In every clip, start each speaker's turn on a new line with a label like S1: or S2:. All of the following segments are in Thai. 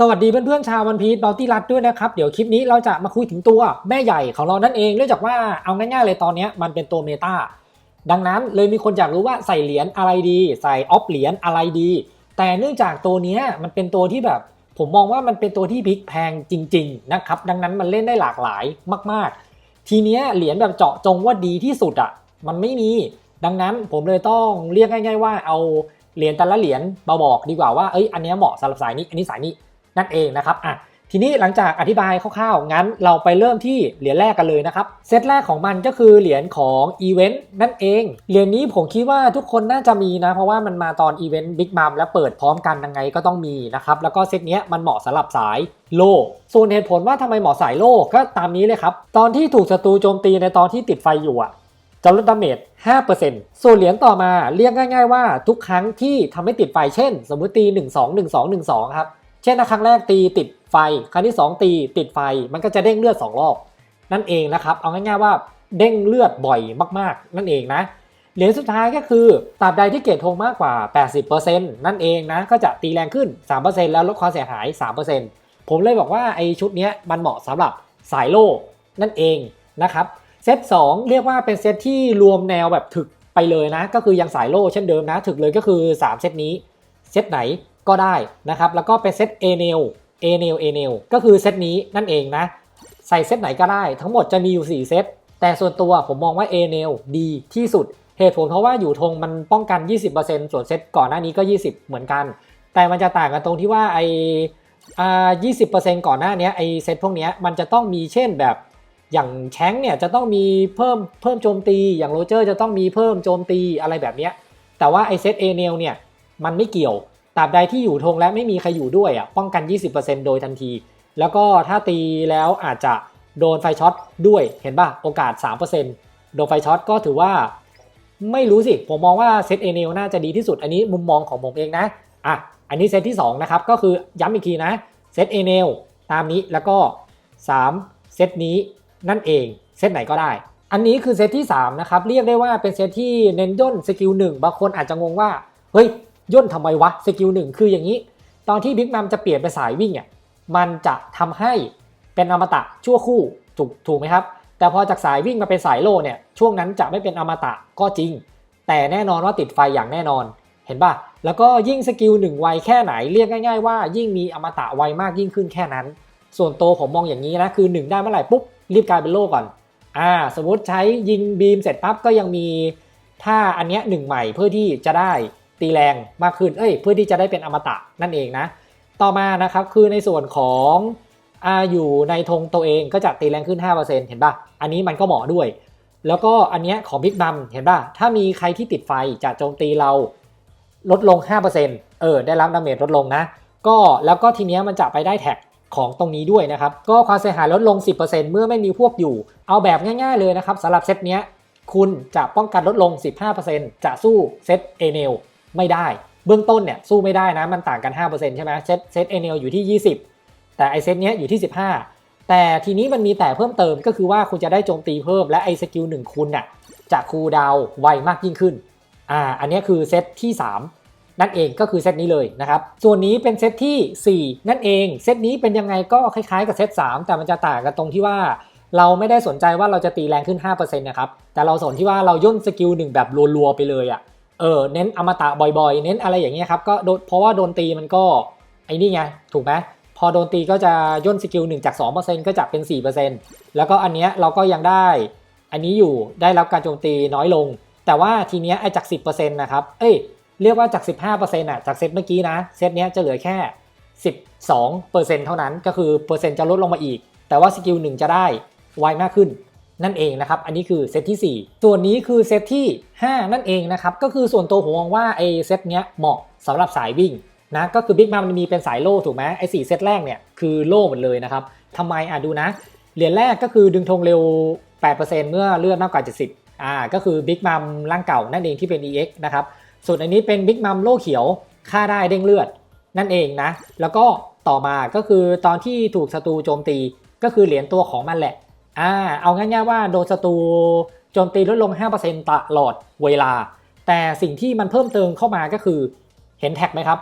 S1: สวัสดีเพื่อนๆชาววันพีชบอลตี้รัดด้วยนะครับเดี๋ยวคลิปนี้เราจะมาคุยถึงตัวแม่ใหญ่ของเรานั่นเองเนื่องจากว่าเอาง่ายๆเลยตอนนี้มันเป็นตัวเมตาดังนั้นเลยมีคนอยากรู้ว่าใส่เหรียญอะไรดี ใส่ออฟเหรียญอะไรดี แต่เนื่องจากตัวนี้มันเป็นตัวที่แบบ ผมมองว่ามันเป็นตัวที่พิกแพงจริงๆนะครับดังนั้นมันเล่นได้หลากหลายมากๆ ทีเนี้ยเหรียญแบบเจาะจงว่าดีที่สุดอะมันไม่มี ดังนั้นผมเลยต้องเรียกง่าย ๆ ว่าเอาเหรียญแต่ละเหรียญมาบอกดีกว่าว่าเอ้ยอันนี้เหมาะสำหรับสายนี้อันนี้สายนี้ นั่นเองนะครับอะทีนี้หลังจากอธิบายคร่าวๆ งั้นเราไปเริ่มที่เหรียญแรกกันเลยนะครับ เซตแรกของมันก็คือเหรียญของอีเวนต์นั่นเอง เหรียญนี้ผมคิดว่าทุกคนน่าจะมีนะ เพราะว่ามันมาตอนอีเวนต์บิ๊กมัมแล้วเปิดพร้อมกันยังไงก็ต้องมีนะครับ แล้วก็เซตนี้มันเหมาะสำหรับสายโลส่วนเหตุผลว่าทำไมเหมาะสายโลก็ตามนี้เลยครับ ตอนที่ถูกศัตรูโจมตีในตอนที่ติดไฟอยู่อะจะลดดาเมจ 5%ส่วนเหรียญต่อมาเรียกง่าย ๆ ว่าทุกครั้งที่ทำให้ติดไฟเช่น สมมติตี 1 2 1 2 1 2 ครับ ช่นครั้งแรกตีติดไฟ ครั้งที่ 2 ตีติดไฟ มันก็จะเด้งเลือด 2 รอบ นั่นเองนะครับ เอาง่ายๆว่าเด้งเลือดบ่อยมากๆ นั่นเองนะ เหรียญสุดท้ายก็คือตราบใดที่เกรดทงมากกว่า 80%นั่นเองนะ ก็จะตีแรงขึ้น 3%แล้วลดความเสียหาย 3%ผมเลยบอกว่าไอชุดนี้มันเหมาะสำหรับสายโล่นั่นเองนะครับ เซต2 เรียกว่าเป็นเซตที่รวมแนวแบบถึกไปเลยนะ ก็คือยังสายโล่เช่นเดิมนะ ถึกเลยก็คือ 3 เซตนี้ เซตไหน ก็ได้นะครับ แล้วก็เป็นเซตเอเนลเอเนลเอเนลก็คือเซตนี้นั่นเองนะ ใส่เซตไหนก็ได้ทั้งหมดจะมีอยู่ 4 เซต แต่ส่วนตัวผมมองว่าเอเนลดีที่สุด เหตุผลเพราะว่าอยู่ธงมันป้องกัน 20%ส่วนเซตก่อนหน้านี้ก็ 20 เหมือนกัน แต่มันจะต่างกันตรงที่ว่าไออ่า20%ก่อนหน้านี้ไอเซตพวกนี้มันจะต้องมีเช่นแบบ อย่างแชงเนี่ยจะต้องมีเพิ่มเพิ่มโจมตี อย่างโรเจอร์จะต้องมีเพิ่มโจมตีอะไรแบบนี้แต่ว่าไอเซตเอเนลเนี่ยมันไม่เกี่ยว ตราบใดที่อยู่ธงและไม่มีใครอยู่ด้วยอะป้องกัน 20%โดยทันที แล้วก็ถ้าตีแล้วอาจจะโดนไฟช็อตด้วยเห็นป่ะโอกาส 3%โดนไฟช็อตก็ถือว่า ไม่รู้สิ ผมมองว่าเซตเอเนลน่าจะดีที่สุด อันนี้มุมมองของผมเองนะอะอันนี้เซตที่ 2 นะครับ ก็คือย้ำอีกทีนะเซตเอเนลตามนี้แล้วก็ 3 เซตนี้นั่นเองเซตไหนก็ได้ อันนี้คือเซตที่ 3 นะครับ เรียกได้ว่าเป็นเซตที่เน้นย่นสกิลหนึ่งบางคนอาจจะงงว่า เฮ้ย ย่นทำไมวะสกิลหนึ่งคืออย่างนี้ ตอนที่บิ๊กมัมจะเปลี่ยนไปสายวิ่งอะมันจะทำให้เป็นอมตะชั่วคู่ถูกถูกไหมครับ แต่พอจากสายวิ่งมาเป็นสายโลเนี่ยช่วงนั้นจะไม่เป็นอมตะก็จริง แต่แน่นอนว่าติดไฟอย่างแน่นอนเห็นป่ะ แล้วก็ยิ่งสกิลหนึ่งไวแค่ไหนเรียกง่ายๆว่ายิ่งมีอมตะไวมากยิ่งขึ้นแค่นั้น ส่วนตัวผมมองอย่างนี้นะคือ 1 ได้เมื่อไหร่ปุ๊บรีบกลายเป็นโลก่อนอ่าสมมติใช้ยิงบีมเสร็จปั๊บก็ยังมีท่าอันเนี้ยหนึ่งใหม่เพื่อที่จะได้ ตีแรงมากขึ้น เอ้ย เพื่อที่จะได้เป็นอมตะนั่นเองนะ ต่อมานะครับคือในส่วนของอาอยู่ในธงตัวเองก็จะตีแรงขึ้น 5%เห็นป่ะ อันนี้มันก็เหมาะด้วย แล้วก็อันเนี้ยของบิ๊กบัมเห็นป่ะ ถ้ามีใครที่ติดไฟจะโจมตีเราลดลง 5%เออ ได้รับดาเมจลดลงนะ ก็แล้วก็ทีเนี้ยมันจะไปได้แท็กของตรงนี้ด้วยนะครับ ก็ความเสียหายลดลง 10%เมื่อไม่มีพวกอยู่ เอาแบบง่ายๆเลยนะครับสำหรับเซตเนี้ยคุณจะป้องกันลดลง 15%จะสู้เซตเอเนล ไม่ได้ เบื้องต้นเนี่ยสู้ไม่ได้นะ มันต่างกัน 5%ใช่ไหมเซตเซตเอเนลอยู่ที่ 20 แต่ไอเซตเนี้ยอยู่ที่ 15 แต่ทีนี้มันมีแต่เพิ่มเติมก็คือว่าคุณจะได้โจมตีเพิ่มและไอสกิลหนึ่งคุณน่ะจะคูดาวไวมากยิ่งขึ้น อ่า อันนี้คือเซตที่ 3 นั่นเองก็คือเซตนี้เลยนะครับ ส่วนนี้เป็นเซตที่ 4 นั่นเอง เซตนี้เป็นยังไงก็คล้ายๆกับเซต3 แต่มันจะต่างกันตรงที่ว่า เราไม่ได้สนใจว่าเราจะตีแรงขึ้น 5%นะครับ แต่เราสนที่ว่าเราย่นสกิลหนึ่งแบบรัวๆไปเลยอะ่ะ เออเน้นอมตะบ่อยๆ เน้นอะไรอย่างเงี้ยครับก็เพราะว่าโดนตีมันก็ไอ้นี่ไงถูกไหมพอโดนตีก็จะย่นสกิลหนึ่งจาก 2%ก็จะเป็น 4%แล้วก็อันเนี้ยเราก็ยังได้ อันนี้อยู่ได้รับการโจมตีน้อยลง แต่ว่าทีเนี้ยไอ้จาก 10%นะครับเอ้ยเรียกว่าจาก 15%อะจากเซตเมื่อกี้นะเซตเนี้ยจะเหลือแค่ 12%เท่านั้นก็คือเปอร์เซ็นต์จะลดลงมาอีก แต่ว่าสกิลหนึ่งจะได้ไวมากขึ้น นั่นเองนะครับ อันนี้คือเซตที่ 4 ส่วนนี้คือเซตที่ 5 นั่นเองนะครับ ก็คือส่วนตัวผมมองว่าไอ้เซตเนี้ยเหมาะสำหรับสายวิ่งนะ ก็คือบิ๊กมามันมีเป็นสายโล่ถูกไหมไอ้สเซตแรกเนี่ยคือโล่หมดเลยนะครับทำไมอะดูนะ เหรียญแรกก็คือดึงธงเร็ว 8%เมื่อเลือดมากกว่า 70อ่าก็คือบิ๊กมัมร่างเก่านั่นเองที่เป็น EX นะครับ ส่วนอันนี้เป็นบิ๊กมัมโล่เขียวค่าได้เด้งเลือดนั่นเองนะ แล้วก็ต่อมาก็คือตอนที่ถูกศัตรูโจมตีก็คือเหรียญตัวของมันแหละ อ่าเอาง่ายๆว่าโดนศัตรูโจมตีลดลง 5%ตลอดเวลา แต่สิ่งที่มันเพิ่มเติมเข้ามาก็คือเห็นแท็กไหมครับ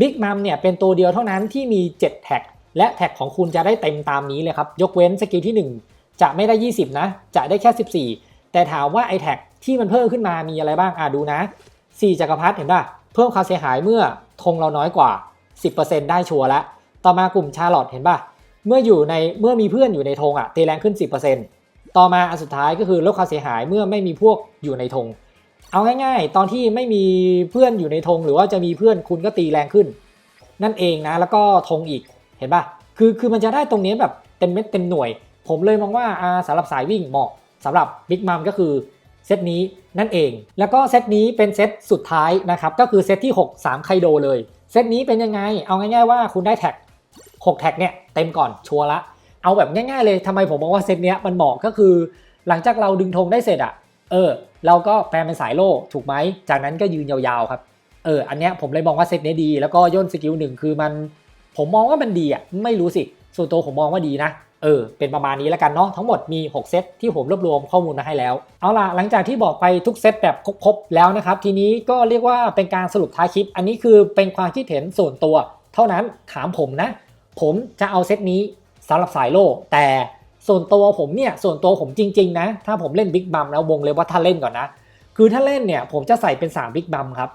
S1: บิ๊กมัมเนี่ยเป็นตัวเดียวเท่านั้นที่มี 7 แท็ก และแท็กของคุณจะได้เต็มตามนี้เลยครับ ยกเว้นสกิลที่ 1 จะไม่ได้ 20 นะ จะได้แค่ 14 แต่ถามว่าไอแท็กที่มันเพิ่มขึ้นมามีอะไรบ้างอะดูนะ 4 จักรพรรดิเห็นป่ะเพิ่มความเสียหายเมื่อธงเราน้อยกว่า 10%ได้ชัวร์แล้วต่อมากลุ่มชาร์ลอตเห็นป่ะ เมื่ออยู่ในเมื่อมีเพื่อนอยู่ในธงอะตีแรงขึ้น 10%ต่อมาอันสุดท้ายก็คือลดความเสียหายเมื่อไม่มีพวกอยู่ในธงเอาง่ายๆ ตอนที่ไม่มีเพื่อนอยู่ในธงหรือว่าจะมีเพื่อนคุณก็ตีแรงขึ้น นั่นเองนะแล้วก็ธงอีกเห็นป่ะคือคือมันจะได้ตรงนี้แบบเต็มเม็ดเต็มหน่วย ผมเลยมองว่าอ่าสำหรับสายวิ่งเหมาะสำหรับบิ๊กมัมก็คือเซตนี้นั่นเอง แล้วก็เซตนี้เป็นเซตสุดท้ายนะครับก็คือเซตที่ 6 3ไคโดเลย เซตนี้เป็นยังไง เอาง่ายๆว่าคุณได้แท็ก 6 แท็กเนี่ยเต็มก่อนชัวร์ละ เอาแบบง่ายๆเลยทำไมผมบอกว่าเซตเนี้ยมันเหมาะก็คือ หลังจากเราดึงธงได้เสร็จอะเออ เราก็แปลเป็นสายโล่ถูกไหม จากนั้นก็ยืนยาวๆครับ เออ อันเนี้ยผมเลยมองว่าเซตเนี้ยดี แล้วก็ย่นสกิลหนึ่งคือมัน ผมมองว่ามันดีอะ ไม่รู้สิ ส่วนตัวผมมองว่าดีนะ เออ เป็นประมาณนี้แล้วกันเนาะ ทั้งหมดมี 6 เซตที่ผมรวบรวมข้อมูลมาให้แล้ว เอาล่ะ หลังจากที่บอกไปทุกเซตแบบครบๆแล้วนะครับ ทีนี้ก็เรียกว่าเป็นการสรุปท้ายคลิป อันนี้คือเป็นความคิดเห็นส่วนตัว เท่านั้น ถามผมนะ ผมจะเอาเซตนี้สำหรับสายโล่แต่ส่วนตัวผมเนี่ยส่วนตัวผมจริง ๆ นะ ถ้าผมเล่นบิ๊กบัมแล้ววงเลยว่าถ้าเล่นก่อนนะ คือถ้าเล่นเนี่ยผมจะใส่เป็น3บิ๊กบัมครับ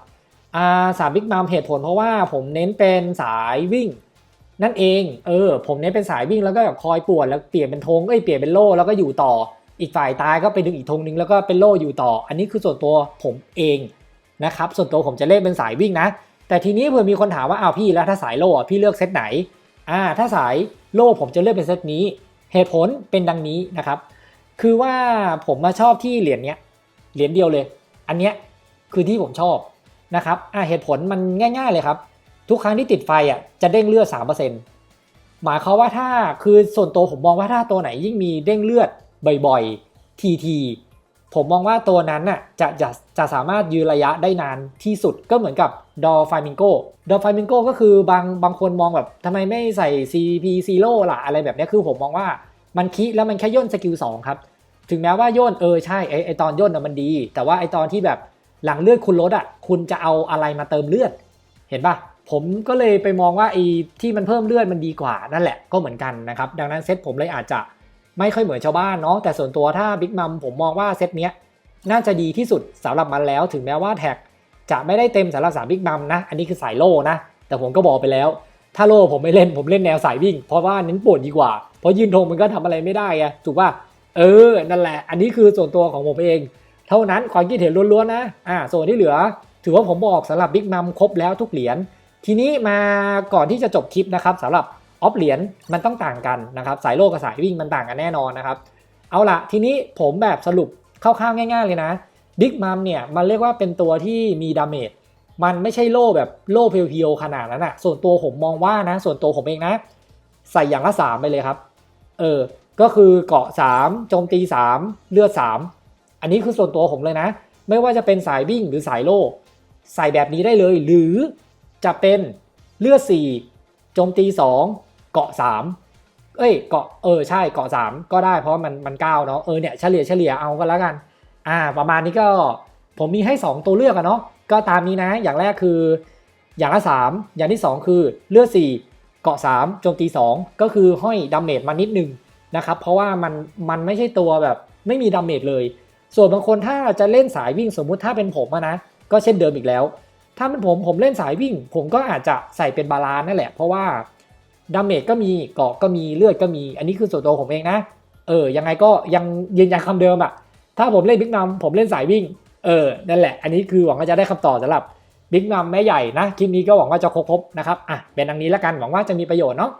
S1: อ่าสามบิ๊กบัมเหตุผลเพราะว่าผมเน้นเป็นสายวิ่ง นั่นเองเออผมเน้นเป็นสายวิ่งแล้วก็แบบคอยปวดแล้วเปลี่ยนเป็นธงเอ้ยเปลี่ยนเป็นโล่แล้วก็อยู่ต่ออีกฝ่ายตายก็ไปดึงอีกธงนึงแล้วก็เป็นโล่อยู่ต่อ อันนี้คือส่วนตัวผมเองนะครับส่วนตัวผมจะเล่นเป็นสายวิ่งนะ แต่ทีนี้เผื่อมีคนถามว่าอ้าวพี่แล้วถ้าสายโล่พี่เลือกเซตไหน อ่าถ้าสายโล่ผมจะเลือกเป็นเซตนี้ เหตุผลเป็นดังนี้นะครับ คือว่าผมมาชอบที่เหรียญเนี้ยเหรียญเดียวเลย อันเนี้ยคือที่ผมชอบนะครับอ่าเหตุผลมันง่าย ๆเลยครับ ทุกครั้งที่ติดไฟอะจะเด้งเลือด3%หมายความว่าถ้าคือส่วนตัวผมมองว่าถ้าตัวไหนยิ่งมีเด้งเลือดบ่อยๆทีๆ ผมมองว่าตัวนั้นน่ะจะจะจะสามารถยืนระยะได้นานที่สุดก็เหมือนกับดอฟามิงโกดอฟามิงโกก็คือบางบางคนมองแบบทำไมไม่ใส่ CP Zero ล่ะอะไรแบบนี้คือผมมองว่ามันคิแล้วมันแค่ย่นสกิล2ครับถึงแม้ว่าย่นเออใช่ไอไอตอนย่นน่ะมันดี แต่ว่าไอตอนที่แบบหลังเลือดคุณลดอะคุณจะเอาอะไรมาเติมเลือด เห็นปะผมก็เลยไปมองว่าไอที่มันเพิ่มเลือดมันดีกว่านั่นแหละก็เหมือนกันนะครับดังนั้นเซตผมเลยอาจจะ ไม่ค่อยเหมือนชาวบ้านเนาะแต่ส่วนตัวถ้าบิ๊กมัมผมมองว่าเซตเนี้ยน่าจะดีที่สุดสำหรับมันแล้ว ถึงแม้ว่าแท็กจะไม่ได้เต็มสำหรับสามบิ๊กมัมนะ อันนี้คือสายโล่นะ แต่ผมก็บอกไปแล้ว ถ้าโล่ผมไม่เล่นผมเล่นแนวสายวิ่ง เพราะว่าเน้นปวดดีกว่า เพราะยืนธงมันก็ทำอะไรไม่ได้ไงถูกป่ะเออ นั่นแหละ อันนี้คือส่วนตัวของผมเอง เท่านั้นความคิดเห็นล้วนๆนะอ่าส่วนที่เหลือ ถือว่าผมบอกสำหรับบิ๊กมัมครบแล้วทุกเหรียญทีนี้มาก่อนที่จะจบคลิปนะครับสำหรับ ออฟเหรียญมันต้องต่างกันนะครับสายโลกกับสายวิ่งมันต่างกันแน่นอนนะครับ เอาละทีนี้ผมแบบสรุปคร่าวๆง่าย ๆ เลยนะบิ๊กมัมเนี่ยมันเรียกว่าเป็นตัวที่มีดาเมจมันไม่ใช่โล่แบบโล่เพียวๆขนาดนั้นอะส่วนตัวผมมองว่านะ ส่วนตัวผมเองนะ ใส่อย่างละสามไปเลยครับเออก็คือเกาะ 3 โจมตี 3 เลือด 3 อันนี้คือส่วนตัวผมเลยนะ ไม่ว่าจะเป็นสายวิ่งหรือสายโล่ใส่แบบนี้ได้เลย หรือจะเป็นเลือด 4 โจมตี 2 เกาะ 3 เอ้ยเกาะเออใช่เกาะ 3 ก็ได้เพราะมันมันเก้าเนาะเออเนี่ยเฉลี่ยเฉลี่ยเอาก็แล้วกัน อ่า ประมาณนี้ก็ผมมีให้ 2 ตัวเลือกอะเนาะก็ตามนี้นะอย่างแรกคือ อย่างละ 3 อย่างที่ 2 คือเลือด 4 เกาะ 3 โจมตี 2 ก็คือห้อยดาเมจมานิดนึงนะครับเพราะว่ามันมันไม่ใช่ตัวแบบไม่มีดาเมจเลย ส่วนบางคนถ้าจะเล่นสายวิ่งสมมุติถ้าเป็นผมะนะก็เช่นเดิมอีกแล้ว ถ้าเป็นผมผมเล่นสายวิ่ง ผมก็อาจจะใส่เป็นบาลานนั่นแหละ เพราะว่า ดาเมจก็มีเกาะก็มีเลือดก็มี อันนี้คือส่วนตัวผมเองนะ เออ ยังไงก็ยังยืนยันคำเดิมอะถ้าผมเล่นบิ๊กนัมผมเล่นสายวิ่ง เออ นั่นแหละ อันนี้คือหวังว่าจะได้คำตอบสำหรับบิ๊กนัมแม่ใหญ่นะ คลิปนี้ก็หวังว่าจะครบนะครับ อะ เป็นดังนี้แล้วกัน หวังว่าจะมีประโยชน์เนาะ